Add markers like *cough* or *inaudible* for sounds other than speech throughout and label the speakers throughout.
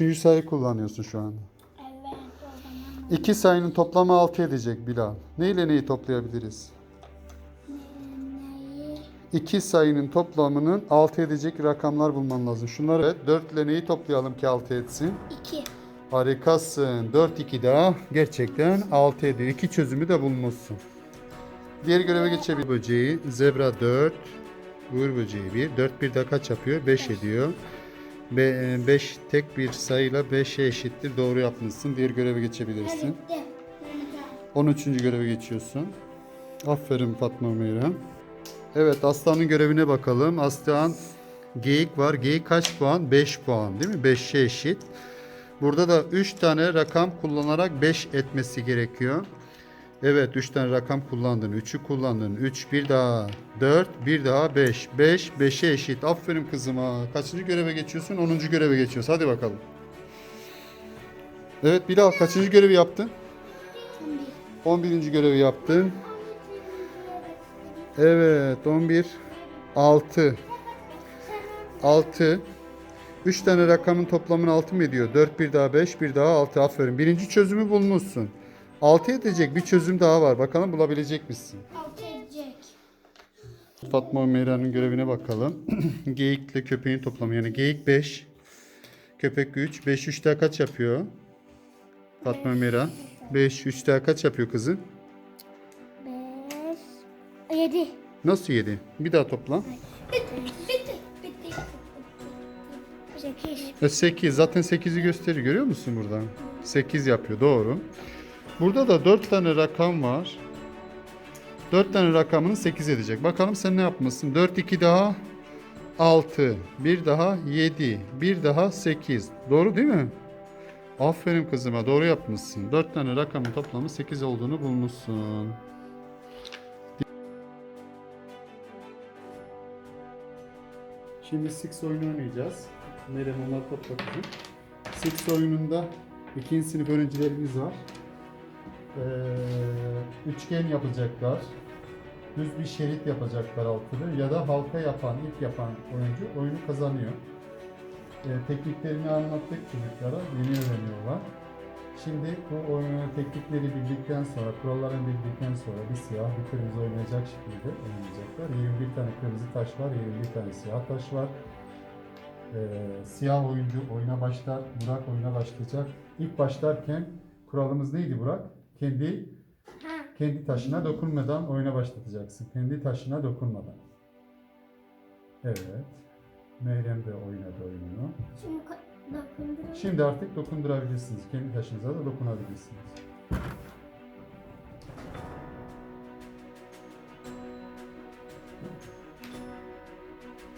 Speaker 1: üçüncü sayı kullanıyorsun şu anda.
Speaker 2: Evet.
Speaker 1: İki sayının toplamı 6 edecek Bilal. Neyle neyi toplayabiliriz?
Speaker 2: Neyi?
Speaker 1: İki sayının toplamının 6 edecek rakamlar bulman lazım. Şunları evet, 4 ile neyi toplayalım ki 6 etsin?
Speaker 2: İki.
Speaker 1: Harikasın. 4 2 daha gerçekten 6 ediyor. İki çözümü de bulmuşsun. Diğer göreve geçebilir. Böceği zebra 4. Uğur böceği 1. 4 bir daha kaç yapıyor? 5 ediyor. 5 tek bir sayıyla 5'e eşittir. Doğru yapmışsın. Diğer göreve geçebilirsin.
Speaker 2: Evet de. Benim de.
Speaker 1: 13. göreve geçiyorsun. Aferin Fatma Meyra. Evet Aslan'ın görevine bakalım. Aslan geyik var. Geyik kaç puan? 5 puan değil mi? 5'e eşit. Burada da 3 tane rakam kullanarak 5 etmesi gerekiyor. Evet 3 tane rakam kullandın. 3'ü kullandın. 3 bir daha 4 bir daha 5. 5 5'e eşit. Aferin kızıma. Kaçıncı göreve geçiyorsun? 10. göreve geçiyorsun. Hadi bakalım. Evet Bilal kaçıncı görevi yaptın? 11. görevi yaptın. Evet 11 6 6 3 tane rakamın toplamını 6 mı ediyor? 4 bir daha 5 bir daha 6 aferin. Birinci çözümü bulmuşsun. 6 edecek bir çözüm daha var. Bakalım bulabilecek misin?
Speaker 2: Altı edecek.
Speaker 1: Fatma Meyra'nın görevine bakalım. *clears throat* Geyikle köpeğin toplamı yani geyik 5. Köpek 3. 5 3 daha kaç yapıyor? Fatma Meyra. 5 3 daha kaç yapıyor kızım?
Speaker 2: Beş. Yedi.
Speaker 1: Nasıl 7? Bir daha topla.
Speaker 2: Bitti. Bitti. Bitti. Sekiz.
Speaker 1: E 8 zaten 8'i gösteriyor görüyor musun burada? 8 yapıyor doğru. Burada da 4 tane rakam var. 4 tane rakamını 8 edecek. Bakalım sen ne yapmışsın? 4 2 daha 6, bir daha 7, bir daha 8. Doğru değil mi? Aferin kızıma doğru yapmışsın. 4 tane rakamın toplamı 8 olduğunu bulmuşsun. Şimdi Six oyunu oynayacağız. Meryem onlar topla kızım. Six oyununda ikinci sınıf öğrencilerimiz var. Ee, üçgen yapacaklar. Düz bir şerit yapacaklar altılı ya da halka yapan, ip yapan oyuncu oyunu kazanıyor. Ee, tekniklerini anlattık çocuklara, yeni öğreniyorlar. Şimdi bu oyunu teknikleri bildikten sonra, kurallarını bildikten sonra bir siyah, bir kırmızı oynayacak şekilde oynayacaklar. 21 tane kırmızı taş var, 21 tane siyah taş var. Ee, siyah oyuncu oyuna başlar, Burak oyuna başlayacak. İlk başlarken kuralımız neydi Burak? Kendi kendi taşına dokunmadan oyuna başlatacaksın. Kendi taşına dokunmadan. Evet. Meryem de oynadı oyununu.
Speaker 2: Şimdi.
Speaker 1: Şimdi artık dokundurabilirsiniz. Kendi taşınıza da dokunabilirsiniz.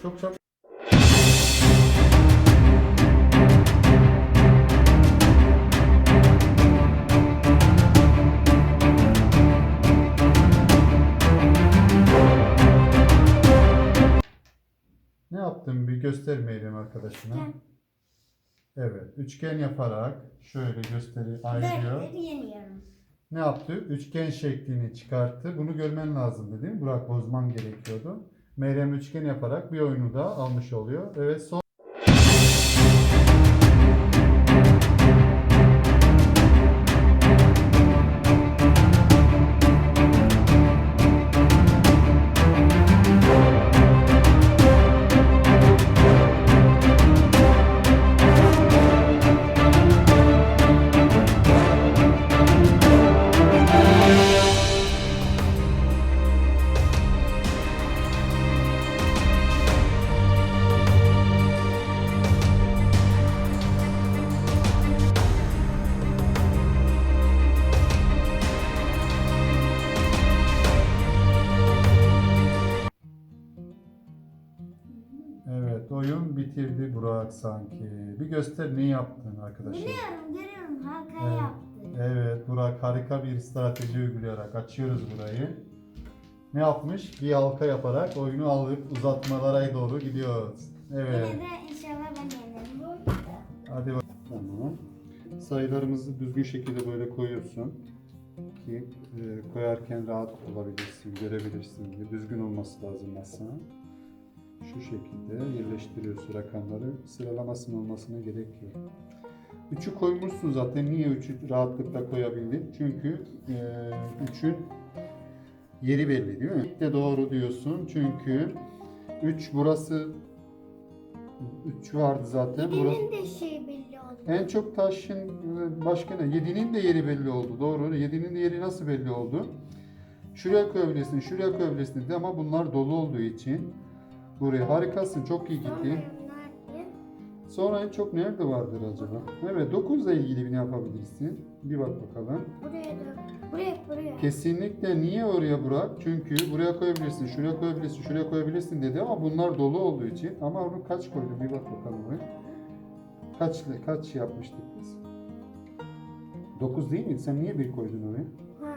Speaker 1: Çok çabuk. Yaptım bir göstermeyelim arkadaşına.
Speaker 2: Üçgen.
Speaker 1: Evet, üçgen yaparak şöyle gösteri ayırıyor.
Speaker 2: Yeniyorum.
Speaker 1: Ne yaptı? Üçgen şeklini çıkarttı. Bunu görmen lazımdı değil mi? Burak bozman gerekiyordu. Meryem üçgen yaparak bir oyunu da almış oluyor. Evet son bitirdi Burak sanki. Bir göster ne yaptın arkadaşlar.
Speaker 2: Biliyorum, görüyorum. Halka
Speaker 1: Evet.
Speaker 2: yaptı.
Speaker 1: Evet Burak harika bir strateji uygulayarak açıyoruz burayı. Ne yapmış? Bir halka yaparak oyunu alıp uzatmalara doğru gidiyoruz. Evet.
Speaker 2: Yine de inşallah ben yenerim.
Speaker 1: Hadi bak. Tamam. Sayılarımızı düzgün şekilde böyle koyuyorsun ki e, koyarken rahat olabilirsin, görebilirsin. Düzgün olması lazım masa. Şu şekilde yerleştiriyorsun rakamları. Sıralamasının olmasına gerek yok. 3'ü koymuşsun zaten. Niye 3'ü rahatlıkla koyabildin? Çünkü 3'ün yeri belli değil mi? De doğru diyorsun. Çünkü 3 burası 3 vardı zaten. Burası
Speaker 2: de şey belli oldu.
Speaker 1: en çok taşın e, başka ne? 7'nin de yeri belli oldu. Doğru. 7'nin de yeri nasıl belli oldu? Şuraya koyabilirsin, şuraya koyabilirsin dedi ama bunlar dolu olduğu için buraya harikasın. Çok iyi gittin. Sonra en çok nerede vardır acaba? Evet 9 ile ilgili bir ne yapabilirsin? Bir bak bakalım.
Speaker 2: Buraya da. Buraya buraya.
Speaker 1: Kesinlikle niye oraya bırak? Çünkü buraya koyabilirsin, şuraya koyabilirsin, şuraya koyabilirsin dedi ama bunlar dolu olduğu için. Ama onu kaç koydun? Bir bak bakalım. Kaç, kaç yapmıştık biz? 9 değil mi? Sen niye bir koydun oraya?
Speaker 2: Ha.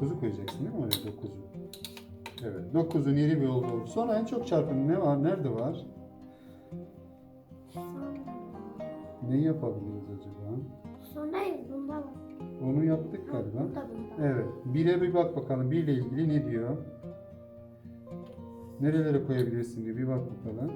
Speaker 1: 9'u koyacaksın değil mi oraya? 9'u. Evet. 9'un yeri bir oldu. Sonra en çok çarpım ne var? Nerede var? Ne yapabiliriz acaba?
Speaker 2: Sonra bunda var.
Speaker 1: Onu yaptık galiba.
Speaker 2: Bunda bunda.
Speaker 1: Evet. Bire bir bak bakalım. Bir ile ilgili ne diyor? Nerelere koyabilirsin diyor. Bir bak bakalım.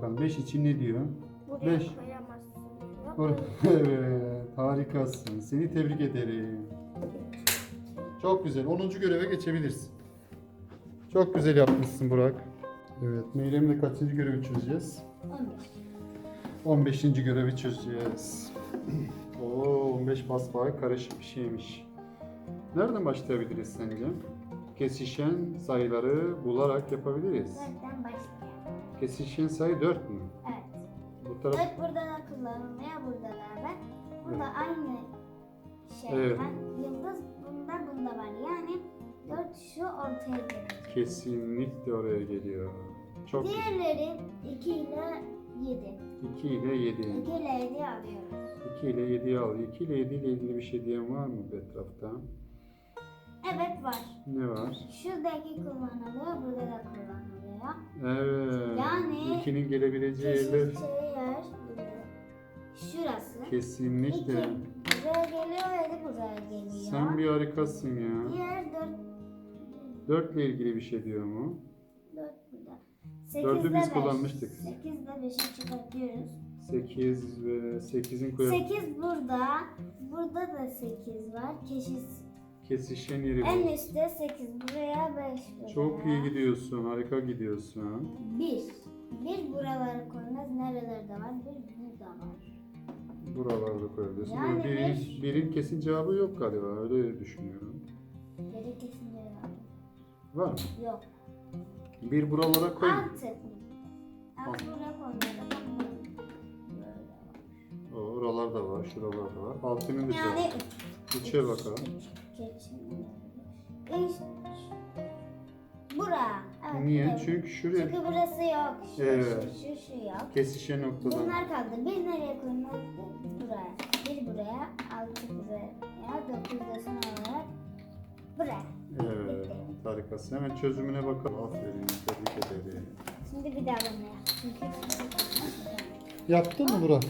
Speaker 1: Bakalım 5 için ne diyor?
Speaker 2: Buraya
Speaker 1: Beş.
Speaker 2: koyamazsın.
Speaker 1: Or- *laughs* evet. Harikasın. Seni tebrik ederim. Çok güzel. 10. göreve geçebilirsin. Çok güzel yapmışsın Burak. Evet. Meyrem'le kaçıncı görevi çözeceğiz?
Speaker 2: 15.
Speaker 1: 15. görevi çözeceğiz. *clears throat* Oo, 15 basbağı karışık bir şeymiş. Nereden başlayabiliriz sence? Kesişen sayıları bularak yapabiliriz.
Speaker 2: Dörtten başlayalım.
Speaker 1: Kesişen sayı 4 mü?
Speaker 2: Evet.
Speaker 1: Bu taraf
Speaker 2: Dört burada da kullanılmıyor, burada da var. Burada aynı şey
Speaker 1: Evet.
Speaker 2: var. Yıldız bunda bunda var. Yani dört şu ortaya gelecek.
Speaker 1: kesinlikle oraya geliyor. Çok güzel.
Speaker 2: Diğerleri 2 ile 7.
Speaker 1: 2 ile 7.
Speaker 2: 2 ile 7 alıyoruz.
Speaker 1: 2 ile 7'yi al. 2 ile 7 ile ilgili bir şey diyen var mı bu etrafta?
Speaker 2: Evet var.
Speaker 1: Ne var?
Speaker 2: Şuradaki kullanılıyor, burada da kullanılıyor.
Speaker 1: Evet.
Speaker 2: Yani
Speaker 1: 2'nin gelebileceği yerler
Speaker 2: yer. Şurası. İki
Speaker 1: kesinlikle.
Speaker 2: buraya geliyor, 7 buraya geliyor.
Speaker 1: Sen bir harikasın ya.
Speaker 2: Diğer 4
Speaker 1: 4 ile ilgili bir şey diyor mu?
Speaker 2: 4 burada.
Speaker 1: Dördü
Speaker 2: Sekizde
Speaker 1: biz kullanmıştık.
Speaker 2: 8'de 5'i çıkartıyoruz.
Speaker 1: 8 ve 8'in koyalım.
Speaker 2: 8 burada. Burada da 8 var. Keşiş.
Speaker 1: Kesişen yeri
Speaker 2: En
Speaker 1: bu.
Speaker 2: üstte 8 buraya 5 buraya.
Speaker 1: Çok iyi gidiyorsun. Harika gidiyorsun.
Speaker 2: 1. 1 buralara koyacağız. Nerelerde var? 1 burada var.
Speaker 1: Buralarda koyabiliyorsun.
Speaker 2: Yani
Speaker 1: birin,
Speaker 2: beş-
Speaker 1: birin kesin cevabı yok galiba. Öyle düşünüyorum.
Speaker 2: Geri kesin cevabı.
Speaker 1: Var mı?
Speaker 2: Yok.
Speaker 1: Bir buralara koy.
Speaker 2: 6. 6 buraya. Böyle var.
Speaker 1: O, oralarda var. Şuralarda var. Altının da
Speaker 2: Yani
Speaker 1: cevabı. Üçe bakalım.
Speaker 2: Bura. Evet,
Speaker 1: Niye?
Speaker 2: evet.
Speaker 1: Çünkü şuraya
Speaker 2: Çünkü burası yok. Şu,
Speaker 1: Evet.
Speaker 2: şu, şu, şu yok.
Speaker 1: kesişen noktadan.
Speaker 2: Bunlar kaldı. Bir nereye koymak? Buraya. Bir buraya. Altı buraya. Dokuz da son olarak buraya.
Speaker 1: Evet, harikasın. Hemen çözümüne bakalım. Aferin, tebrik ederim.
Speaker 2: Şimdi bir daha bunu yap.
Speaker 1: Yaptın mı Burak?